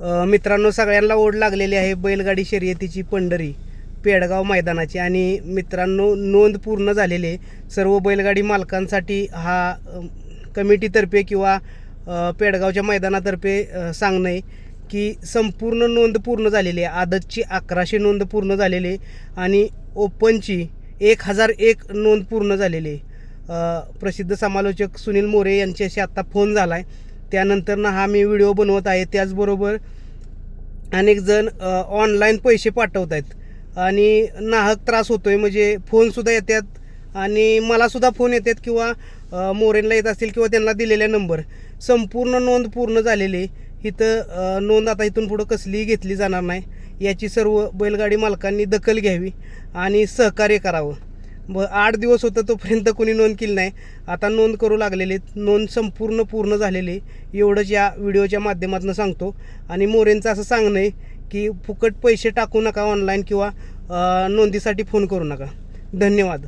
मित्रांनो सगळ्यांना ओढ लागलेली आहे बैलगाडी शर्यतीची पंढरी पेडगाव मैदानाची. आणि मित्रांनो नोंद पूर्ण झालेले आहे. सर्व बैलगाडी मालकांसाठी हा कमिटीतर्फे किंवा पेडगावच्या मैदानातर्फे सांगणं आहे की संपूर्ण नोंद पूर्ण झालेली आहे. आदतची अकराशे नोंद पूर्ण झालेली आहे. आणि ओपनची एक हजार एक नोंद पूर्ण झालेली आहे. प्रसिद्ध समालोचक सुनील मोरे यांच्याशी आत्ता फोन झाला आहे त्यानंतरनं हा मी व्हिडिओ बनवत आहे. त्याचबरोबर अनेक जण ऑनलाईन पैसे पाठवत आहेत आणि नाहक त्रास होतो आहे म्हणजे फोनसुद्धा येतात आणि मलासुद्धा फोन येतात किंवा मोरेनला येत असतील किंवा त्यांना दिलेला नंबर संपूर्ण नोंद पूर्ण झालेली. आहे. इथं नोंद आता इथून पुढं कसलीही घेतली जाणार नाही. याची सर्व बैलगाडी मालकांनी दखल घ्यावी आणि सहकार्य करावं. ब आठ दिवस होतं तोपर्यंत कोणी नोंद केली नाही. आता नोंद करू लागलेली नोंद संपूर्ण पूर्ण झालेली आहे. एवढंच या व्हिडिओच्या माध्यमातून सांगतो. आणि मोरेंचं असं सांगणं आहे की फुकट पैसे टाकू नका ऑनलाईन किंवा नोंदीसाठी फोन करू नका. धन्यवाद.